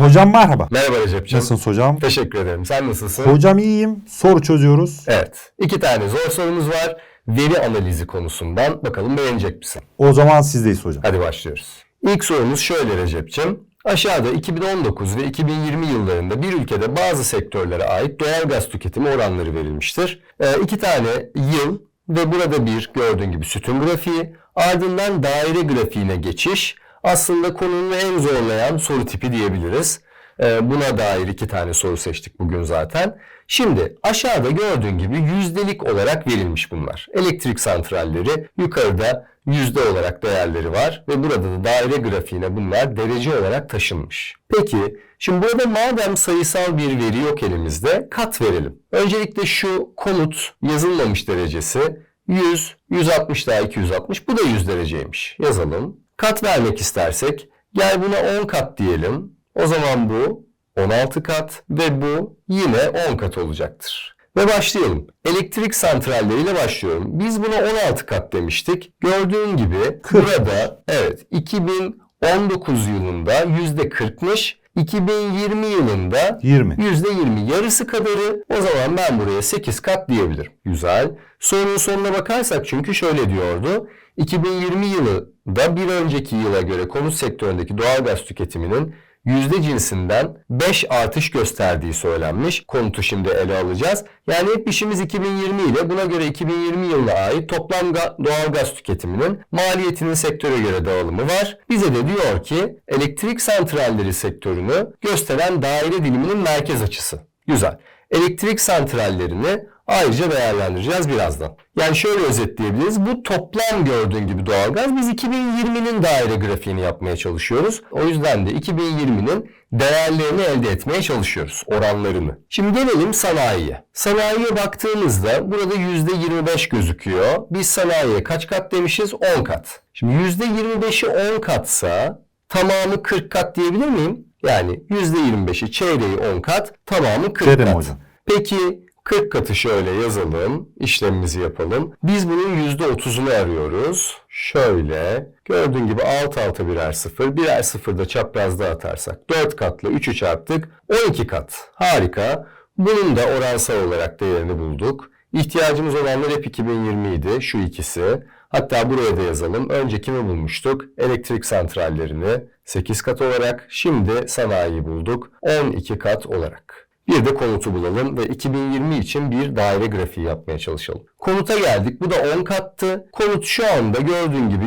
Hocam merhaba. Merhaba Recep'ciğim. Nasılsınız hocam? Teşekkür ederim. Sen nasılsın? Hocam iyiyim. Soru çözüyoruz. Evet. İki tane zor sorumuz var. Veri analizi konusundan. Bakalım beğenecek misin? O zaman sizdeyiz hocam. Hadi başlıyoruz. İlk sorumuz şöyle Recep'ciğim. Aşağıda 2019 ve 2020 yıllarında bir ülkede bazı sektörlere ait doğalgaz tüketimi oranları verilmiştir. Ee, iki tane yıl ve burada bir gördüğün gibi sütun grafiği ardından daire grafiğine geçiş aslında konunun en zorlayan soru tipi diyebiliriz. Ee, buna dair iki tane soru seçtik bugün zaten. Şimdi aşağıda gördüğün gibi yüzdelik olarak verilmiş bunlar. Elektrik santralleri yukarıda yüzde olarak değerleri var ve burada da daire grafiğine bunlar derece olarak taşınmış. Peki şimdi burada madem sayısal bir veri yok elimizde kat verelim. Öncelikle şu konut yazılmamış derecesi 100, 160 daha 260 bu da 100 dereceymiş. Yazalım. Kat vermek istersek gel buna 10 kat diyelim. O zaman bu 16 kat ve bu yine 10 kat olacaktır. Ve başlayalım. Elektrik santralleriyle başlıyorum. Biz buna 16 kat demiştik. Gördüğün gibi burada evet 2019 yılında %40'mış. 2020 yılında 20. %20 yarısı kadarı o zaman ben buraya 8 kat diyebilirim. Güzel. Sorunun sonuna bakarsak çünkü şöyle diyordu. 2020 yılında bir önceki yıla göre konut sektöründeki doğalgaz tüketiminin yüzde cinsinden 5 artış gösterdiği söylenmiş. Konutu şimdi ele alacağız. Yani hep işimiz 2020 ile buna göre 2020 yılına ait toplam ga- doğalgaz tüketiminin maliyetinin sektöre göre dağılımı var. Bize de diyor ki elektrik santralleri sektörünü gösteren daire diliminin merkez açısı. Güzel. Elektrik santrallerini ayrıca değerlendireceğiz birazdan. Yani şöyle özetleyebiliriz. Bu toplam gördüğün gibi doğalgaz biz 2020'nin daire grafiğini yapmaya çalışıyoruz. O yüzden de 2020'nin değerlerini elde etmeye çalışıyoruz. Oranlarını. Şimdi gelelim sanayiye. Sanayiye baktığımızda burada %25 gözüküyor. Biz sanayiye kaç kat demişiz? 10 kat. Şimdi %25'i 10 katsa tamamı 40 kat diyebilir miyim? Yani %25'i çeyreği 10 kat, tamamı 40 Derim kat. hocam. Peki 40 katı şöyle yazalım, işlemimizi yapalım. Biz bunun %30'unu arıyoruz. Şöyle gördüğün gibi alt alta birer sıfır, birer sıfır da çaprazda atarsak 4 katla 3'ü çarptık 12 kat. Harika. Bunun da oransal olarak değerini bulduk. İhtiyacımız olanlar hep 2020 idi şu ikisi. Hatta buraya da yazalım. Önce kimi bulmuştuk? Elektrik santrallerini 8 kat olarak. Şimdi sanayiyi bulduk 12 kat olarak. Bir de konutu bulalım ve 2020 için bir daire grafiği yapmaya çalışalım. Konuta geldik. Bu da 10 kattı. Konut şu anda gördüğün gibi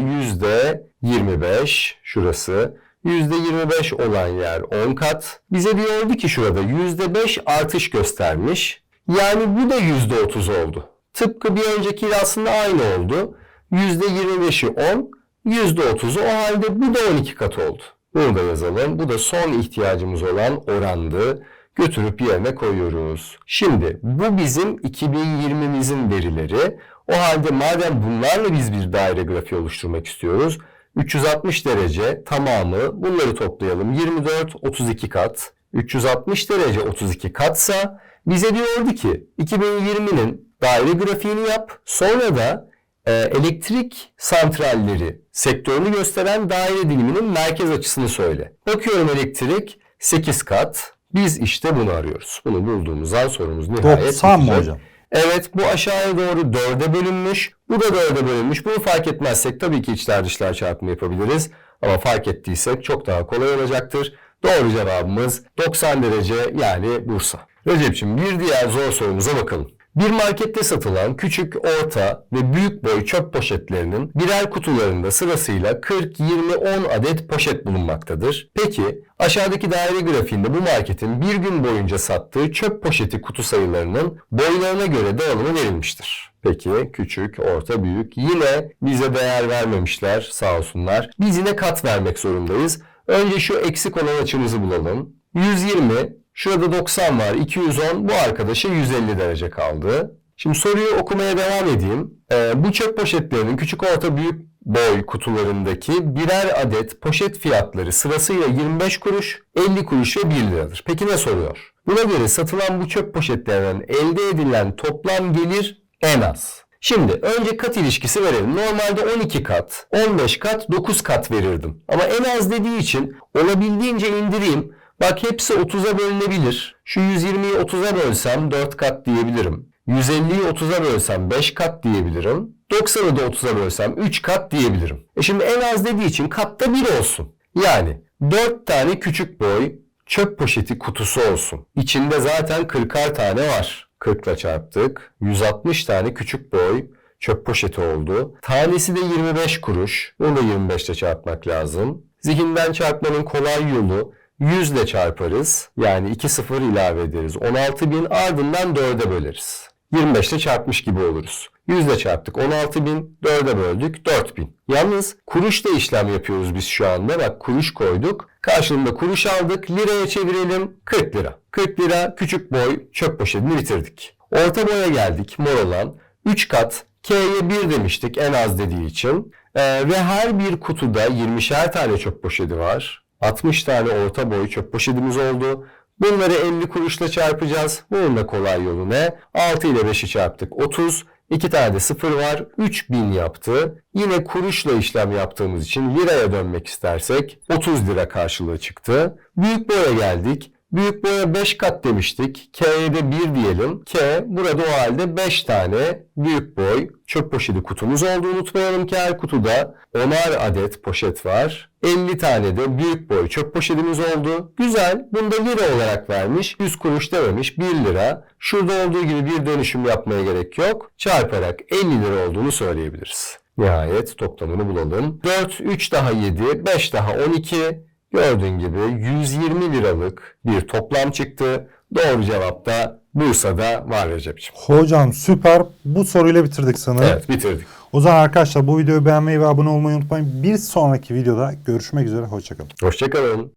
%25 şurası. %25 olan yer 10 kat. Bize diyordu ki şurada %5 artış göstermiş. Yani bu da %30 oldu. Tıpkı bir öncekiyle aslında aynı oldu. %25'i 10, %30'u o halde bu da 12 kat oldu. Bunu da yazalım. Bu da son ihtiyacımız olan orandı. Götürüp yerine koyuyoruz. Şimdi bu bizim 2020'mizin verileri. O halde madem bunlarla biz bir daire grafiği oluşturmak istiyoruz. 360 derece tamamı bunları toplayalım. 24, 32 kat. 360 derece 32 katsa bize diyordu ki 2020'nin daire grafiğini yap. Sonra da e, elektrik santralleri sektörünü gösteren daire diliminin merkez açısını söyle. Bakıyorum elektrik 8 kat. Biz işte bunu arıyoruz. Bunu bulduğumuzdan sorumuz nihayet 90 mı hocam? Evet bu aşağıya doğru dörde bölünmüş. Bu da dörde bölünmüş. Bunu fark etmezsek tabii ki içler dışlar çarpımı yapabiliriz. Ama fark ettiysek çok daha kolay olacaktır. Doğru cevabımız 90 derece yani Bursa. Recep'ciğim bir diğer zor sorumuza bakalım. Bir markette satılan küçük, orta ve büyük boy çöp poşetlerinin birer kutularında sırasıyla 40, 20, 10 adet poşet bulunmaktadır. Peki aşağıdaki daire grafiğinde bu marketin bir gün boyunca sattığı çöp poşeti kutu sayılarının boylarına göre dağılımı verilmiştir. Peki küçük, orta, büyük yine bize değer vermemişler sağ olsunlar. Biz yine kat vermek zorundayız. Önce şu eksik olan açımızı bulalım. 120, şurada 90 var, 210, bu arkadaşa 150 derece kaldı. Şimdi soruyu okumaya devam edeyim. Ee, bu çöp poşetlerinin küçük, orta, büyük boy kutularındaki birer adet poşet fiyatları sırasıyla 25 kuruş, 50 kuruş ve 1 liradır. Peki ne soruyor? Buna göre satılan bu çöp poşetlerinden elde edilen toplam gelir en az. Şimdi önce kat ilişkisi verelim. Normalde 12 kat, 15 kat, 9 kat verirdim. Ama en az dediği için olabildiğince indireyim. Bak hepsi 30'a bölünebilir. Şu 120'yi 30'a bölsem 4 kat diyebilirim. 150'yi 30'a bölsem 5 kat diyebilirim. 90'ı da 30'a bölsem 3 kat diyebilirim. E şimdi en az dediği için katta 1 olsun. Yani 4 tane küçük boy çöp poşeti kutusu olsun. İçinde zaten 40'ar tane var. 40 ile çarptık. 160 tane küçük boy çöp poşeti oldu. Tanesi de 25 kuruş. Bunu da 25 ile çarpmak lazım. Zihinden çarpmanın kolay yolu 100 ile çarparız. Yani 2 sıfır ilave ederiz. 16.000 ardından 4'e böleriz. 25 ile çarpmış gibi oluruz. 100 ile çarptık 16.000, 4'e böldük 4.000. Yalnız kuruşla işlem yapıyoruz biz şu anda. Bak kuruş koyduk. Karşılığında kuruş aldık. Liraya çevirelim 40 lira. 40 lira küçük boy çöp poşetini bitirdik. Orta boya geldik mor olan. 3 kat K'ye 1 demiştik en az dediği için. Ee, ve her bir kutuda 20'şer tane çöp poşeti var. 60 tane orta boy çöp poşetimiz oldu. Bunları 50 kuruşla çarpacağız. Bunun da kolay yolu ne? 6 ile 5'i çarptık 30. 2 tane de 0 var. 3000 yaptı. Yine kuruşla işlem yaptığımız için liraya dönmek istersek 30 lira karşılığı çıktı. Büyük boya geldik. Büyük boya 5 kat demiştik. K'ye de 1 diyelim. K burada o halde 5 tane büyük boy çöp poşeti kutumuz oldu. Unutmayalım ki her kutuda 10'ar adet poşet var. 50 tane de büyük boy çöp poşetimiz oldu. Güzel. Bunu da lira olarak vermiş. 100 kuruş dememiş. 1 lira. Şurada olduğu gibi bir dönüşüm yapmaya gerek yok. Çarparak 50 lira olduğunu söyleyebiliriz. Nihayet toplamını bulalım. 4, 3 daha 7, 5 daha 12. Gördüğün gibi 120 liralık bir toplam çıktı. Doğru cevap da Bursa'da var Recep'ciğim. Hocam süper. Bu soruyla bitirdik sanırım. Evet bitirdik. O zaman arkadaşlar bu videoyu beğenmeyi ve abone olmayı unutmayın. Bir sonraki videoda görüşmek üzere. Hoşçakalın. Hoşçakalın.